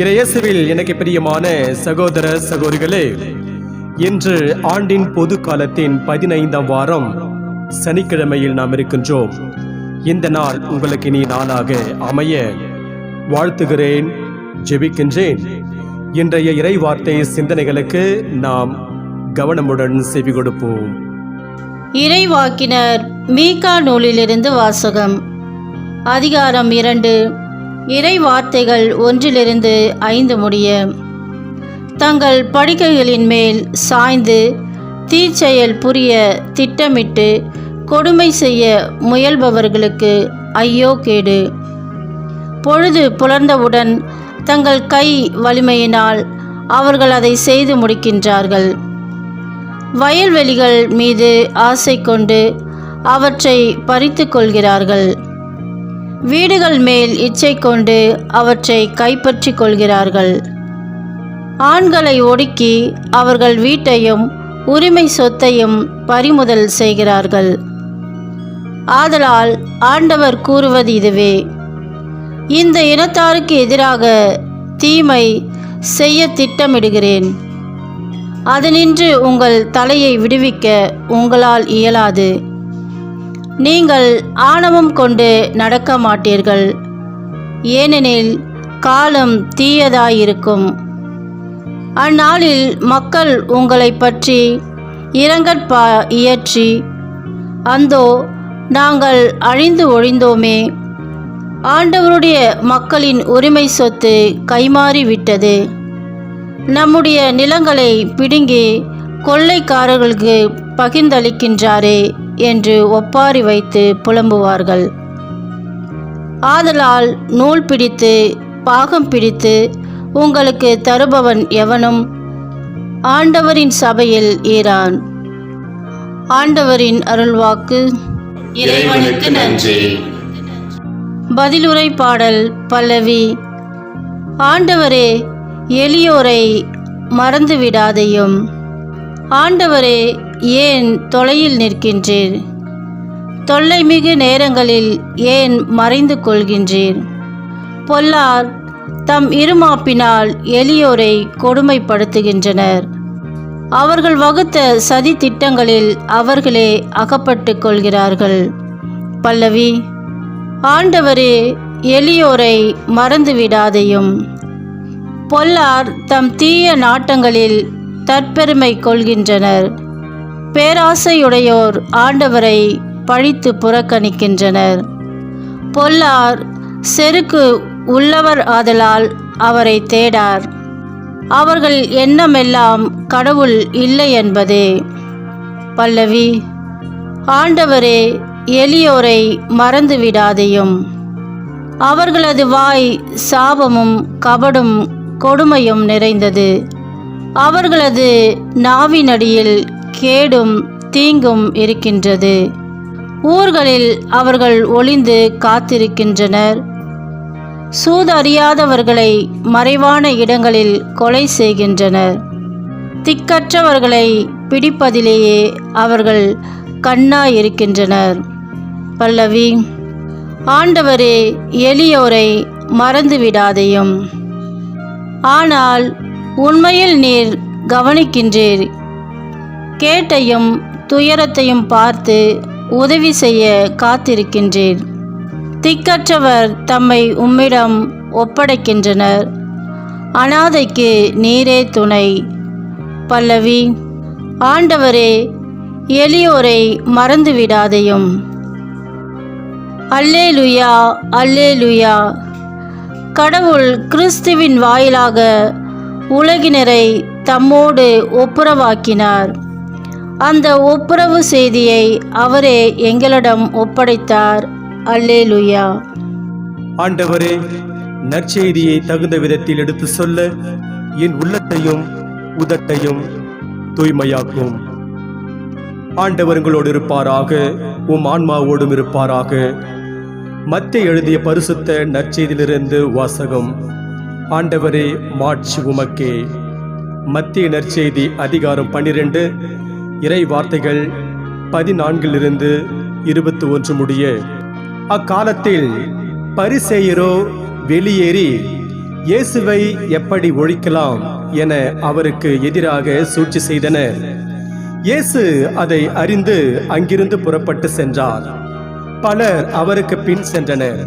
இறையேசுவில் எனக்கு பிரியமான சகோதர சகோதரிகளே இன்று ஆண்டின் பொது காலத்தின் பதினைந்தாம் வாரம் சனிக்கிழமையில் நாம் இருக்கின்றோம். இந்த நாள் உங்களுக்கு இனி நாளாக அமைய வாழ்த்துகிறேன் ஜெபிக்கின்றேன். இன்றைய இறைவார்த்தை சிந்தனைகளுக்கு நாம் கவனமுடன் செவி கொடுப்போம். இறைவாக்கினர் மீகா நூலிலிருந்து வாசகம் அதிகாரம் இரண்டு. இறை வார்த்தைகள் ஒன்றிலிருந்து ஐந்து முடிய. தங்கள் படுக்கைகளின் மேல் சாய்ந்து தீச்செயல் புரிய திட்டமிட்டு கொடுமை செய்ய முயல்பவர்களுக்கு ஐயோ கேடு. பொழுது புலர்ந்தவுடன் தங்கள் கை வலிமையினால் அவர்கள் அதை செய்து முடிக்கின்றார்கள். வயல்வெளிகள் மீது ஆசை கொண்டு அவற்றை பறித்து கொள்கிறார்கள். வீடுகள் மேல் இச்சை கொண்டு அவற்றை கைப்பற்றி கொள்கிறார்கள். ஆண்களை ஒடுக்கி அவர்கள் வீட்டையும் உரிமை சொத்தையும் பறிமுதல் செய்கிறார்கள். ஆதலால் ஆண்டவர் கூறுவது இதுவே. இந்த இனத்தாருக்கு எதிராக தீமை செய்ய திட்டமிடுகிறேன். அதனின்று உங்கள் தலையை விடுவிக்க உங்களால் இயலாது. நீங்கள் ஆணவம் கொண்டு நடக்க மாட்டீர்கள். ஏனெனில் காலம் தீயதாயிருக்கும். அந்நாளில் மக்கள் உங்களை பற்றி இரங்கற்பா இயற்றி அந்தோ நாங்கள் அழிந்து ஒழிந்தோமே. ஆண்டவருடைய மக்களின் உரிமை சொத்து கைமாறி விட்டது நம்முடைய நிலங்களை பிடுங்கி கொள்ளைக்காரர்களுக்கு பகிர்ந்தளிக்கின்றாரே. என்று ஒப்பாரி வைத்து புலம்புவார்கள். ஆதலால் நூல் பிடித்து பாகம் பிடித்து உங்களுக்கு தருபவன் எவனும் ஆண்டவரின் சபையில் ஈரான் ஆண்டவரின் அருள்வாக்கு இறைவனுக்கு நன்றி. பதிலுரை பாடல் பல்லவி. ஆண்டவரே எளியோரை மறந்து விடாதையும் ஆண்டவரே ஏன் தொலையில் நிற்கின்றீர்? தொல்லைமிகு நேரங்களில் ஏன் மறைந்து கொள்கின்றீர்? பொல்லார் தம் இருமாப்பினால் எளியோரை கொடுமைப்படுத்துகின்றனர். அவர்கள் வகுத்த சதி திட்டங்களில் அவர்களே அகப்பட்டு கொள்கிறார்கள். பல்லவி ஆண்டவரே எளியோரை மறந்து விடாதையும். பொல்லார் தம் தீய நாட்டங்களில் தற்பெருமை கொள்கின்றனர். பேராசையுடையோர் ஆண்டவரை பழித்து புறக்கணிக்கின்றனர். பொல்லார் செருக்கு உள்ளவர் ஆதலால் அவரை தேடார். அவர்கள் எண்ணமெல்லாம் கடவுள் இல்லை என்பதே. பல்லவி ஆண்டவரே எளியோரை மறந்து விடாதையும் அவர்களது வாய் சாபமும் கபடும் கொடுமையும் நிறைந்தது. அவர்களது நாவினடியில் கேடும் தீங்கும் இருக்கின்றது. ஊர்களில் அவர்கள் ஒளிந்து காத்திருக்கின்றனர். சூதறியாதவர்களை மறைவான இடங்களில் கொலை செய்கின்றனர். திக்கற்றவர்களை பிடிப்பதிலேயே அவர்கள் கண்ணாயிருக்கின்றனர். பல்லவி ஆண்டவரே எளியோரை மறந்து விடாதையும் ஆனால் உண்மையில் நீர் கவனிக்கின்றீர். கேட்டையும் துயரத்தையும் பார்த்து உதவி செய்ய காத்திருக்கின்றீர் திக்கற்றவர் தம்மை உம்மிடம் ஒப்படைக்கின்றனர். அனாதைக்கு நீரே துணை. பல்லவி ஆண்டவரே எளியோரை மறந்து விடாதையும் அல்லேலுயா அல்லேலுயா. கடவுள் கிறிஸ்துவின் வாயிலாக உலகினரை தம்மோடு ஒப்புரவாக்கினார். அந்த ஒப்புரவு செய்தியை அவரே எங்களிடம் ஒப்படைத்தார். அல்லேலுயா. ஆண்டவரே நற்செய்தியை தகுந்த விதத்தில் எடுத்து சொல்ல என் உள்ளத்தையும் உதட்டையும் தூய்மையாக்கும். ஆண்டவர் உங்களோடு இருப்பாராக உம் ஆன்மாவோடும் இருப்பாராக. மத்திய எழுதிய பரிசுத்த நற்செய்தியிலிருந்து வாசகம். ஆண்டவரே மாட்சி உமக்கே. மத்திய நற்செய்தி அதிகாரம் பன்னிரண்டு இறை வார்த்தைகள் பதினான்கிலிருந்து இருபத்தி ஒன்று முடிய அக்காலத்தில் பரிசேயரோ வெளியேறி இயேசுவை எப்படி ஒழிக்கலாம் என அவருக்கு எதிராக சூழ்ச்சி செய்தனர். இயேசு அதை அறிந்து அங்கிருந்து புறப்பட்டு சென்றார். பலர் அவருக்கு பின் சென்றனர்.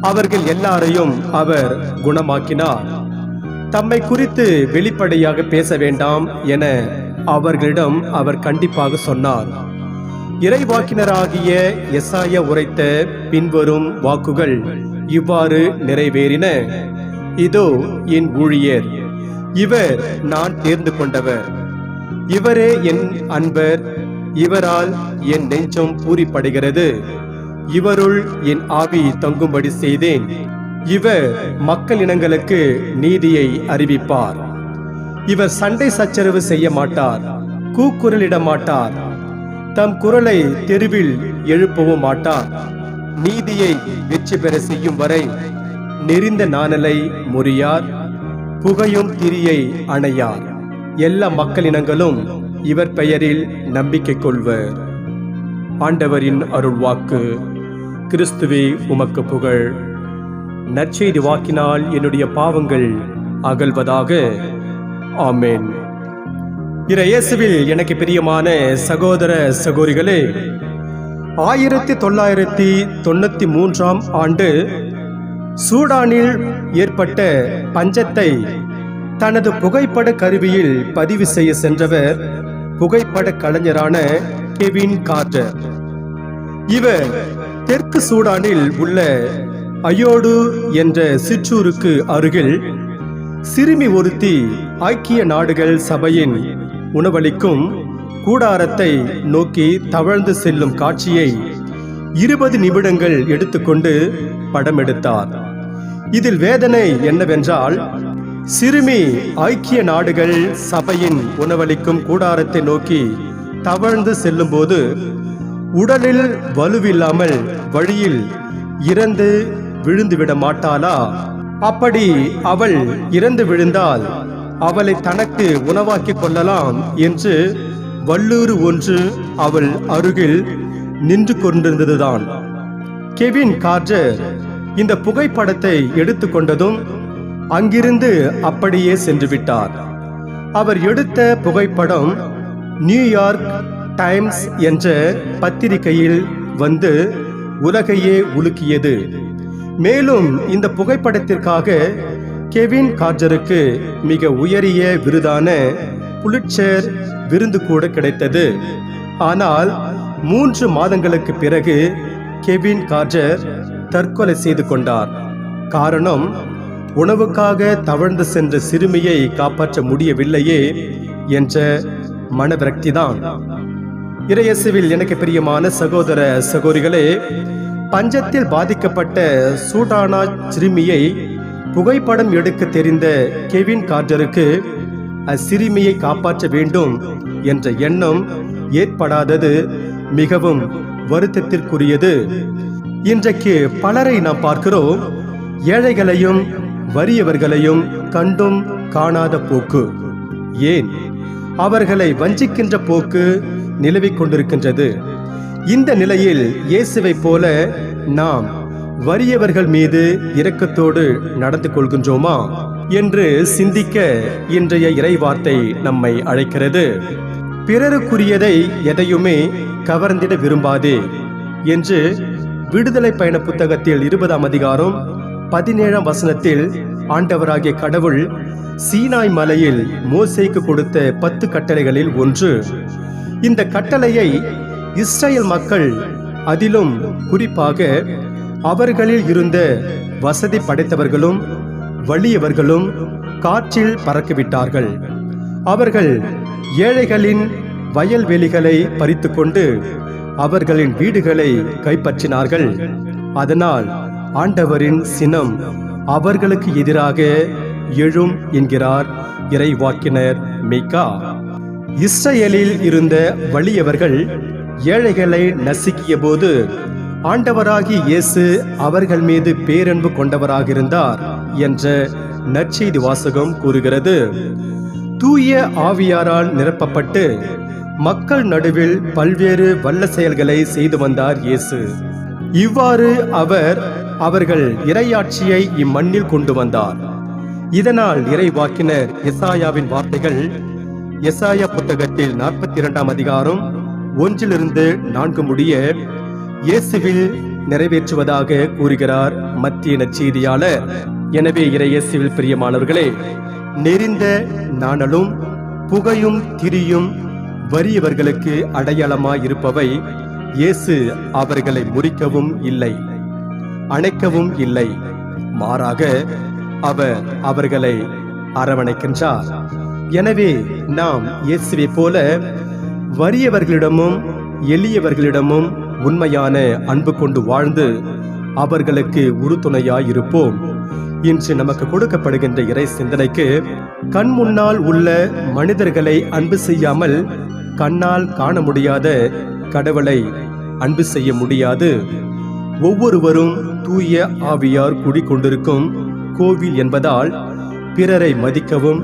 அவர்கள் எல்லாரையும் அவர் குணமாக்கினார். தம்மை குறித்து வெளிப்படையாக பேச வேண்டாம் என அவர்களிடம் அவர் கண்டிப்பாக சொன்னார். இறைவாக்கினராகிய எசாயா உரைத்த பின்வரும் வாக்குகள் இவ்வாறு நிறைவேறின. இதோ என் ஊழியர் இவர் நான் தேர்ந்து கொண்டவர். இவரே என் அன்பர் இவரால் என் நெஞ்சம் பூரிப்படைகிறது. இவருள் என் ஆவி தங்கும்படி செய்தேன். இவர் மக்கள் இனங்களுக்கு நீதியை அறிவிப்பார். இவர் சண்டை சச்சரவு செய்ய மாட்டார் கூக்குரலிட மாட்டார் தம் குரலை தெருவில் எழுப்பவும் மாட்டார். நீதியை வெற்றி பெற செய்யும் வரை நெறிந்த நாணலை முறியார் புகையும் திரியை அணையார். எல்லா மக்களினங்களும் இவர் பெயரில் நம்பிக்கை கொள்வர். ஆண்டவரின் அருள்வாக்கு கிறிஸ்துவே உமக்கு புகழ். நற்செய்தி வாக்கினால் என்னுடைய பாவங்கள் அகல்வதாக ஆமேன். இற இயேசுவில் எனக்கு பிரியமான சகோதர சகோதரிகளே ஆயிரத்தி தொள்ளாயிரத்தி தொண்ணூத்தி மூன்றாம் ஆண்டு சூடானில் ஏற்பட்ட பஞ்சத்தை தனது புகைப்பட கருவியில் பதிவு செய்ய சென்றவர் புகைப்பட கலைஞரான கெவின் கார்டர் இவர் தெற்கு சூடானில் உள்ள அயோடு என்ற சிற்றூருக்கு அருகில் சிறுமி ஒருத்தி ஐக்கிய நாடுகள் சபையின் உணவளிக்கும் கூடாரத்தை நோக்கி தவழ்ந்து செல்லும் காட்சியை இருபது நிமிடங்கள் எடுத்துக்கொண்டு படம் எடுத்தார் இதில் வேதனை என்னவென்றால் சிறுமி ஐக்கிய நாடுகள் சபையின் உணவளிக்கும் கூடாரத்தை நோக்கி தவழ்ந்து செல்லும்போது உடலில் வலுவில்லாமல் வழியில் இறந்து விழுந்துவிட மாட்டாளா அப்படி அவள் இறந்து விழுந்தால் அவளை தனக்கு உணவாக்கிக் கொள்ளலாம் என்று வல்லூறு ஒன்று அவள் அருகில் நின்று கொண்டிருந்ததுதான். கெவின் கார்ஜர் இந்த புகைப்படத்தை எடுத்துக்கொண்டதும் அங்கிருந்து அப்படியே சென்று விட்டார். அவர் எடுத்த புகைப்படம் நியூயார்க் டைம்ஸ் என்ற பத்திரிகையில் வந்து உலகையே உலுக்கியது. மேலும் இந்த புகைப்படத்திற்காக கெவின் கார்ஜருக்கு மிக உயரிய விருதான புலிட்சர் விருந்து கூட கிடைத்தது. ஆனால் மூன்று மாதங்களுக்கு பிறகு கெவின் கார்ஜர் தற்கொலை செய்து கொண்டார். காரணம் உணவுக்காக தவழ்ந்து சென்ற சிறுமியை காப்பாற்ற முடியவில்லையே என்ற மனவிரக்திதான். இறையசுவில் எனக்கு பிரியமான சகோதர சகோதரிகளே பஞ்சத்தில் பாதிக்கப்பட்ட சூடானா சிறுமியை புகைப்படம் எடுக்க தெரிந்த கெவின் கார்டருக்கு அச்சிறுமியை காப்பாற்ற வேண்டும் என்ற எண்ணம் ஏற்படாதது மிகவும் வருத்தத்திற்குரியது. இன்றைக்கு பலரை நாம் பார்க்கிறோம். ஏழைகளையும் வறியவர்களையும் கண்டும் காணாத போக்கு. ஏன்? அவர்களை வஞ்சிக்கின்ற போக்கு நிலவிக் கொண்டிருக்கின்றது. இந்த நிலையில் இயேசுவை போல நாம் வறியவர்கள் மீது இரக்கத்தோடு நடந்து கொள்கின்றோமா என்று சிந்திக்க இன்றைய இறைவார்த்தை நம்மை அழைக்கிறது. பிறருக்குரியதை எதையுமே கவர்ந்திட விரும்பாதே என்று விடுதலை பயண புத்தகத்தில் இருபதாம் அதிகாரம் பதினேழாம் வசனத்தில் ஆண்டவராகிய கடவுள் சீனாய் மலையில் மோசைக்கு கொடுத்த பத்து கட்டளைகளில் ஒன்று. இந்த கட்டளையை இஸ்ரேல் மக்கள் அதிலும் குறிப்பாக அவர்களில் இருந்த வசதி படைத்தவர்களும் வலியவர்களும் காற்றில் பறக்கவிட்டார்கள். அவர்கள் ஏழைகளின் வயல்வெளிகளை பறித்துக்கொண்டு அவர்களின் வீடுகளை கைப்பற்றினார்கள். அதனால் ஆண்டவரின் சினம் அவர்களுக்கு எதிராக எழும் என்கிறார் இறைவாக்கினர் மீகா இஸ்ரேலில் இருந்த வலியவர்கள் ஏழைகளை நசுக்கிய போது ஆண்டவராகி இயேசு அவர்கள் மீது பேரன்பு கொண்டவராக இருந்தார் என்ற நற்செய்தி வாசகம் கூறுகிறது. தூய ஆவியாரால் நிரப்பப்பட்டு மக்கள் நடுவில் பல்வேறு வல்ல செயல்களை செய்து வந்தார் இயேசு. இவ்வாறு அவர் அவர்கள் இறையாட்சியை இம்மண்ணில் கொண்டு வந்தார். இதனால் இறைவாக்கினர் எசாயாவின் வார்த்தைகள் எசாயா புத்தகத்தில் நாற்பத்தி இரண்டாம் அதிகாரம் ஒன்றிலிருந்து நான்கு முடிய இயேசுவில் நிறைவேற்றுவதாக கூறுகிறார் மத்திய நற்செய்தியாளர். எனவே இறையேசுவில் பிரியமானவர்களே நெறிந்த நாணலும் புகையும் திரியும் வறியவர்களுக்கு அடையாளமாய் இருப்பவை இயேசு அவர்களை முறிக்கவும் இல்லை அணைக்கவும் இல்லை. மாறாக அவர் அவர்களை அரவணைக்கின்றார். எனவே நாம் இயேசுவை போல வறியவர்களிடமும் எளியவர்களிடமும் உண்மையான அன்பு கொண்டு வாழ்ந்து அவர்களுக்கு உறுதுணையாயிருப்போம். இன்று நமக்கு கொடுக்கப்படுகின்ற இறை சிந்தனைக்கு கண் முன்னால் உள்ள மனிதர்களை அன்பு செய்யாமல் கண்ணால் காண முடியாத கடவுளை அன்பு செய்ய முடியாது. ஒவ்வொருவரும் தூய ஆவியார் குடிக்கொண்டிருக்கும் கோவில் என்பதால் பிறரை மதிக்கவும்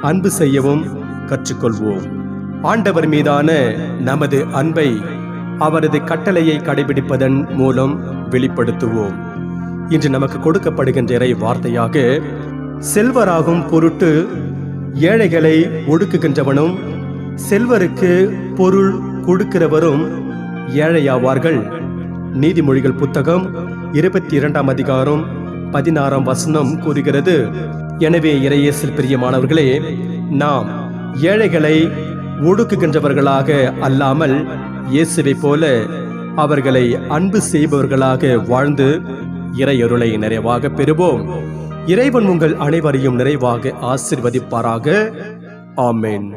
அன்பு செய்யவும் கற்றுக்கொள்வோம். ஆண்டவர் மீதான நமது அன்பை அவரது கட்டளையை கடைபிடிப்பதன் மூலம் வெளிப்படுத்துவோம். இன்று நமக்கு கொடுக்கப்படுகின்ற இறை வார்த்தையாக செல்வராகும் பொருட்டு ஏழைகளை ஒடுக்குகின்றவனும் செல்வருக்கு பொருள் கொடுக்கிறவரும் ஏழையாவார்கள் நீதிமொழிகள் புத்தகம் இருபத்தி இரண்டாம் அதிகாரம் பதினாறாம் வசனம் கூறுகிறது. எனவே இறையேசில் பிரியமானவர்களே நாம் ஏழைகளை ஒடுக்குகின்றவர்களாக அல்லாமல் இயேசுவை போல அவர்களை அன்பு செய்பவர்களாக வாழ்ந்து இறையொருளை நிறைவாக பெறுவோம் இறைவன் உங்கள் அனைவரையும் நிறைவாக ஆசிர்வதிப்பாராக ஆமேன்